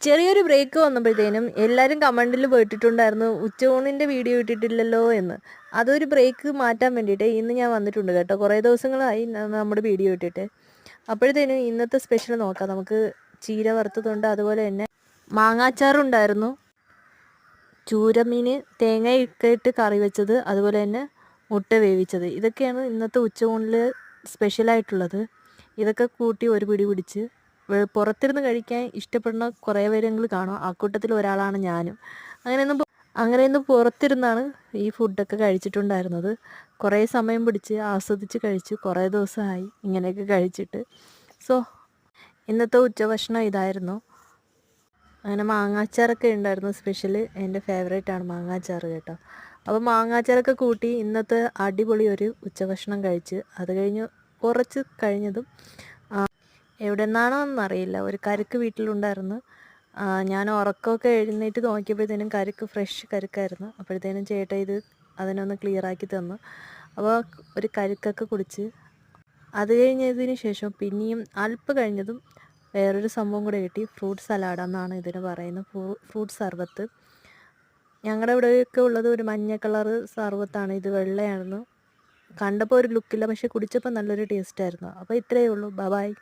ചെറിയൊരു ബ്രേക്ക് വന്നപ്പോഴത്തേനും എല്ലാവരും കമന്റിൽ പോയിട്ടിട്ടുണ്ടായിരുന്നു ഉച്ചയൂണിന്റെ വീഡിയോ ഇട്ടിട്ടില്ലല്ലോ എന്ന്. അതൊരു ബ്രേക്ക് മാറ്റാൻ വേണ്ടിയിട്ട് ഇന്ന് ഞാൻ വന്നിട്ടുണ്ട് കേട്ടോ. കുറേ ദിവസങ്ങളായി നമ്മുടെ വീഡിയോ ഇട്ടിട്ട്. അപ്പോഴത്തേനും ഇന്നത്തെ സ്പെഷ്യൽ നോക്കാം. നമുക്ക് ചീര വറുത്തതുണ്ട് അതുപോലെ തന്നെ മാങ്ങാച്ചാറുണ്ടായിരുന്നു. ചൂരമീൻ തേങ്ങയൊക്കെ ഇട്ട് കറി വെച്ചത് അതുപോലെ തന്നെ മുട്ട വേവിച്ചത്. ഇതൊക്കെയാണ് ഇന്നത്തെ ഉച്ചയൂണിൽ സ്പെഷ്യലായിട്ടുള്ളത് ഇതൊക്കെ കൂട്ടി ഒരു പിടി പിടിച്ച് പുറത്തിരുന്ന് കഴിക്കാൻ ഇഷ്ടപ്പെടുന്ന കുറേ പേരെങ്കിൽ കാണും ആ കൂട്ടത്തിൽ ഒരാളാണ് ഞാനും. അങ്ങനെയൊന്നും അങ്ങനെയൊന്ന് പുറത്തിരുന്നാണ് ഈ ഫുഡൊക്കെ കഴിച്ചിട്ടുണ്ടായിരുന്നത്. കുറേ സമയം പിടിച്ച് ആസ്വദിച്ച് കഴിച്ചു. കുറേ ദിവസമായി ഇങ്ങനെയൊക്കെ കഴിച്ചിട്ട്. സോ ഇന്നത്തെ ഉച്ചഭക്ഷണം ഇതായിരുന്നു. അങ്ങനെ മാങ്ങാച്ചാറൊക്കെ ഉണ്ടായിരുന്നു. സ്പെഷ്യൽ എന്റെ ഫേവറേറ്റ് ആണ് മാങ്ങാച്ചാറ് കേട്ടോ. അപ്പോൾ മാങ്ങാച്ചാറൊക്കെ കൂട്ടി ഇന്നത്തെ അടിപൊളി ഒരു ഉച്ചഭക്ഷണം കഴിച്ച് അത് കഴിഞ്ഞ് കുറച്ച് കഴിഞ്ഞതും എവിടെ നിന്നാണോ എന്നറിയില്ല ഒരു കരുക്ക് വീട്ടിലുണ്ടായിരുന്നു. ഞാൻ ഉറക്കമൊക്കെ എഴുന്നേറ്റ് നോക്കിയപ്പോഴത്തേനും കരുക്ക് ഫ്രഷ് കരുക്കായിരുന്നു. അപ്പോഴത്തേനും ചേട്ട ഇത് അതിനൊന്ന് ക്ലിയർ ആക്കി തന്നു. അപ്പോൾ ഒരു കരുക്കൊക്കെ കുടിച്ച് അത് കഴിഞ്ഞതിന് ശേഷം പിന്നെയും അല്പ കഴിഞ്ഞതും വേറൊരു സംഭവം കൂടെ കിട്ടി. ഫ്രൂട്ട് സലാഡ് എന്നാണ് ഇതിന് പറയുന്നത്. ഫ്രൂട്ട് സർബത്ത്. ഞങ്ങളുടെ ഇവിടെയൊക്കെ ഉള്ളത് ഒരു മഞ്ഞ കളറ് സർബത്താണ്. ഇത് വെള്ളയായിരുന്നു കണ്ടപ്പോൾ ഒരു ലുക്കില്ല പക്ഷെ കുടിച്ചപ്പോൾ നല്ലൊരു ടേസ്റ്റായിരുന്നു അപ്പോൾ ഇത്രയേ ഉള്ളൂ. Bye-bye bye